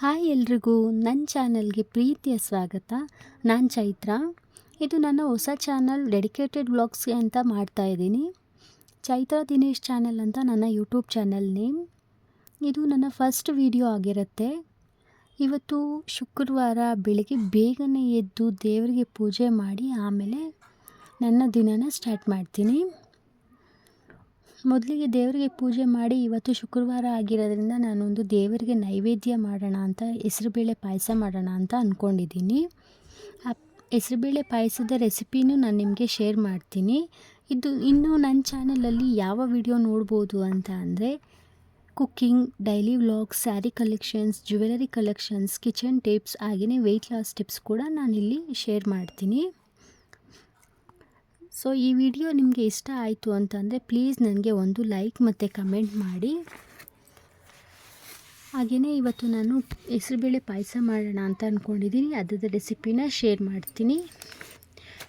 Hi ಎಲ್ರಿಗೂ ನನ್ನ ಚಾನಲ್ಗೆ ಪ್ರೀತಿಯ ಸ್ವಾಗತ. ನಾನು ಚೈತ್ರ. ಇದು ನನ್ನ ಹೊಸ ಚಾನಲ್, ಡೆಡಿಕೇಟೆಡ್ ವ್ಲಾಗ್ಸ್ಗೆ ಅಂತ ಮಾಡ್ತಾ ಇದ್ದೀನಿ. ಚೈತ್ರ ದಿನೇಶ್ ಚಾನಲ್ ಅಂತ ನನ್ನ ಯೂಟ್ಯೂಬ್ ಚಾನಲ್ ನೇಮ್. ಇದು ನನ್ನ ಫಸ್ಟ್ ವಿಡಿಯೋ ಆಗಿರುತ್ತೆ. ಇವತ್ತು ಶುಕ್ರವಾರ ಬೆಳಗ್ಗೆ ಬೇಗನೆ ಎದ್ದು ದೇವರಿಗೆ ಪೂಜೆ ಮಾಡಿ ಆಮೇಲೆ ನನ್ನ ದಿನನ ಸ್ಟಾರ್ಟ್ ಮಾಡ್ತೀನಿ. ಮೊದಲಿಗೆ ದೇವರಿಗೆ ಪೂಜೆ ಮಾಡಿ ಇವತ್ತು ಶುಕ್ರವಾರ ಆಗಿರೋದ್ರಿಂದ ನಾನೊಂದು ದೇವರಿಗೆ ನೈವೇದ್ಯ ಮಾಡೋಣ ಅಂತ ಹೆಸರುಬೇಳೆ ಪಾಯಸ ಮಾಡೋಣ ಅಂತ ಅಂದ್ಕೊಂಡಿದ್ದೀನಿ ಆ ಹೆಸರುಬೇಳೆ ಪಾಯಸದ ರೆಸಿಪಿನೂ ನಾನು ನಿಮಗೆ ಶೇರ್ ಮಾಡ್ತೀನಿ. ಇದು ಇನ್ನು ನನ್ನ ಚಾನಲಲ್ಲಿ ಯಾವ ವಿಡಿಯೋ ನೋಡ್ಬೋದು ಅಂತ ಅಂದರೆ, cooking, daily vlogs, sari collections jewellery collections, kitchen tips ಹಾಗೆಯೇ ವೆಯ್ಟ್ ಲಾಸ್ ಟಿಪ್ಸ್ ಕೂಡ ನಾನಿಲ್ಲಿ ಶೇರ್ ಮಾಡ್ತೀನಿ. ಸೊ ಈ ವಿಡಿಯೋ ನಿಮಗೆ ಇಷ್ಟ ಆಯಿತು ಅಂತಂದರೆ ಪ್ಲೀಸ್ ನನಗೆ ಒಂದು ಲೈಕ್ ಮತ್ತು ಕಮೆಂಟ್ ಮಾಡಿ. ಹಾಗೆಯೇ ಇವತ್ತು ನಾನು ಹೆಸರುಬೇಳೆ ಪಾಯಸ ಮಾಡೋಣ ಅಂತ ಅಂದ್ಕೊಂಡಿದ್ದೀನಿ ಅದರ ರೆಸಿಪಿನ ಶೇರ್ ಮಾಡ್ತೀನಿ.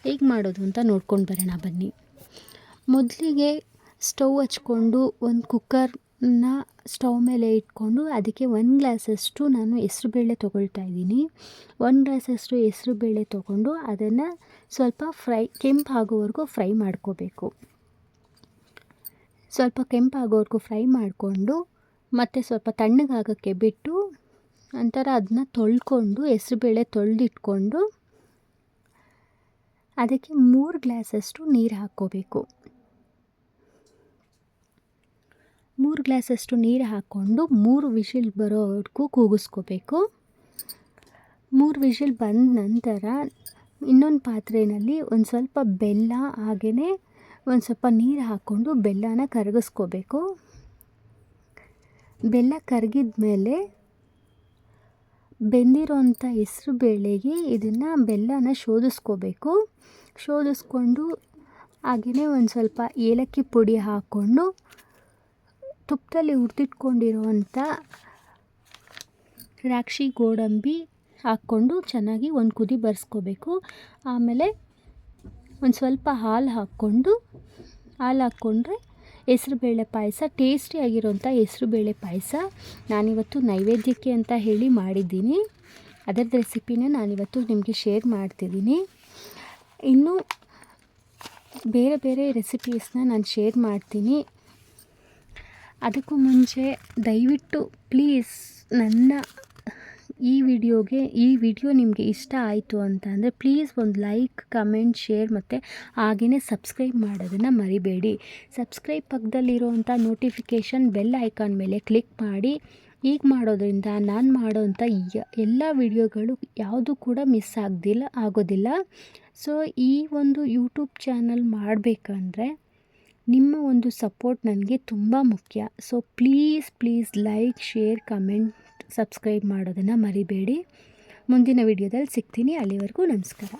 ಹೇಗೆ ಮಾಡೋದು ಅಂತ ನೋಡ್ಕೊಂಡು ಬರೋಣ ಬನ್ನಿ. ಮೊದಲಿಗೆ ಸ್ಟವ್ ಹಚ್ಕೊಂಡು ಒಂದು ಕುಕ್ಕರ್ನ ಸ್ಟವ್ ಮೇಲೆ ಇಟ್ಕೊಂಡು ಅದಕ್ಕೆ ಒಂದು ಗ್ಲಾಸಷ್ಟು ನಾನು ಹೆಸ್ರುಬೇಳೆ ತೊಗೊಳ್ತಾ ಇದ್ದೀನಿ. ಒಂದು ಗ್ಲಾಸಷ್ಟು ಹೆಸ್ರುಬೇಳೆ ತೊಗೊಂಡು ಅದನ್ನು ಸ್ವಲ್ಪ ಫ್ರೈ ಕೆಂಪಾಗೋವರೆಗೂ ಫ್ರೈ ಮಾಡ್ಕೋಬೇಕು. ಸ್ವಲ್ಪ ಕೆಂಪಾಗೋವರೆಗೂ ಫ್ರೈ ಮಾಡಿಕೊಂಡು ಮತ್ತು ಸ್ವಲ್ಪ ತಣ್ಣಗಾಗೋಕ್ಕೆ ಬಿಟ್ಟು ನಂತರ ಅದನ್ನ ತೊಳ್ಕೊಂಡು ಹೆಸ್ರುಬೇಳೆ ತೊಳೆದಿಟ್ಕೊಂಡು ಅದಕ್ಕೆ ಮೂರು ಗ್ಲಾಸಷ್ಟು ನೀರು ಹಾಕ್ಕೋಬೇಕು. ಮೂರು ಗ್ಲಾಸಷ್ಟು ನೀರು ಹಾಕ್ಕೊಂಡು ಮೂರು ವಿಷಿಲ್ ಬರೋವರೆಗೂ ಕೂಗಿಸ್ಕೋಬೇಕು. ಮೂರು ವಿಷಿಲ್ ಬಂದ ನಂತರ ಇನ್ನೊಂದು ಪಾತ್ರೆಯಲ್ಲಿ ಒಂದು ಸ್ವಲ್ಪ ಬೆಲ್ಲ ಹಾಗೆಯೇ ಒಂದು ಸ್ವಲ್ಪ ನೀರು ಹಾಕ್ಕೊಂಡು ಬೆಲ್ಲನ ಕರಗಿಸ್ಕೋಬೇಕು. ಬೆಲ್ಲ ಕರಗಿದ ಮೇಲೆ ಬೆಂದಿರೋಂಥ ಹೆಸ್ರು ಬೇಳೆಗೆ ಇದನ್ನು ಬೆಲ್ಲನ ಶೋಧಿಸ್ಕೋಬೇಕು. ಶೋಧಿಸ್ಕೊಂಡು ಹಾಗೆಯೇ ಒಂದು ಸ್ವಲ್ಪ ಏಲಕ್ಕಿ ಪುಡಿ ಹಾಕ್ಕೊಂಡು ತುಪ್ಪದಲ್ಲಿ ಹುರಿದಿಟ್ಕೊಂಡಿರುವಂಥ ದ್ರಾಕ್ಷಿ ಗೋಡಂಬಿ ಹಾಕ್ಕೊಂಡು ಚೆನ್ನಾಗಿ ಒಂದು ಕುದಿ ಬರ್ಸ್ಕೋಬೇಕು. ಆಮೇಲೆ ಒಂದು ಸ್ವಲ್ಪ ಹಾಲು ಹಾಕ್ಕೊಂಡು, ಹಾಲು ಹಾಕ್ಕೊಂಡ್ರೆ ಹೆಸರುಬೇಳೆ ಪಾಯಸ ಟೇಸ್ಟಿಯಾಗಿರೋಂಥ ಹೆಸರುಬೇಳೆ ಪಾಯಸ ನಾನಿವತ್ತು ನೈವೇದ್ಯಕ್ಕೆ ಅಂತ ಹೇಳಿ ಮಾಡಿದ್ದೀನಿ. ಅದರದ್ದು ರೆಸಿಪಿನ ನಾನಿವತ್ತು ನಿಮಗೆ ಶೇರ್ ಮಾಡ್ತಿದ್ದೀನಿ. ಇನ್ನು ಬೇರೆ ಬೇರೆ ರೆಸಿಪೀಸ್ನ ನಾನು ಶೇರ್ ಮಾಡ್ತೀನಿ. ಅದಕ್ಕೂ ಮುಂಚೆ ದಯವಿಟ್ಟು ಪ್ಲೀಸ್ ನನ್ನ ಈ ವಿಡಿಯೋಗೆ, ಈ ವಿಡಿಯೋ ನಿಮಗೆ ಇಷ್ಟ ಆಯಿತು ಅಂತ ಅಂದರೆ ಪ್ಲೀಸ್ ಒಂದು ಲೈಕ್ ಕಮೆಂಟ್ ಶೇರ್ ಮತ್ತು ಹಾಗೆಯೇ ಸಬ್ಸ್ಕ್ರೈಬ್ ಮಾಡೋದನ್ನು ಮರಿಬೇಡಿ. ಸಬ್ಸ್ಕ್ರೈಬ್ ಪಕ್ಕದಲ್ಲಿರುವಂಥ ನೋಟಿಫಿಕೇಷನ್ ಬೆಲ್ ಐಕಾನ್ ಮೇಲೆ ಕ್ಲಿಕ್ ಮಾಡಿ. ಈಗ ಮಾಡೋದ್ರಿಂದ ನಾನು ಮಾಡೋವಂಥ ಎಲ್ಲ ವಿಡಿಯೋಗಳು ಯಾವುದು ಕೂಡ ಮಿಸ್ ಆಗದಿಲ್ಲ, ಆಗೋದಿಲ್ಲ. ಸೊ ಈ ಒಂದು ಯೂಟ್ಯೂಬ್ ಚಾನಲ್ ಮಾಡಬೇಕಂದ್ರೆ ನಿಮ್ಮ ಒಂದು ಸಪೋರ್ಟ್ ನನಗೆ ತುಂಬ ಮುಖ್ಯ. So please please like share comment subscribe ಮಾಡೋದನ್ನು ಮರಿಬೇಡಿ. ಮುಂದಿನ ವಿಡಿಯೋದಲ್ಲಿ ಸಿಗ್ತೀನಿ. ಅಲ್ಲಿವರೆಗೂ ನಮಸ್ಕಾರ.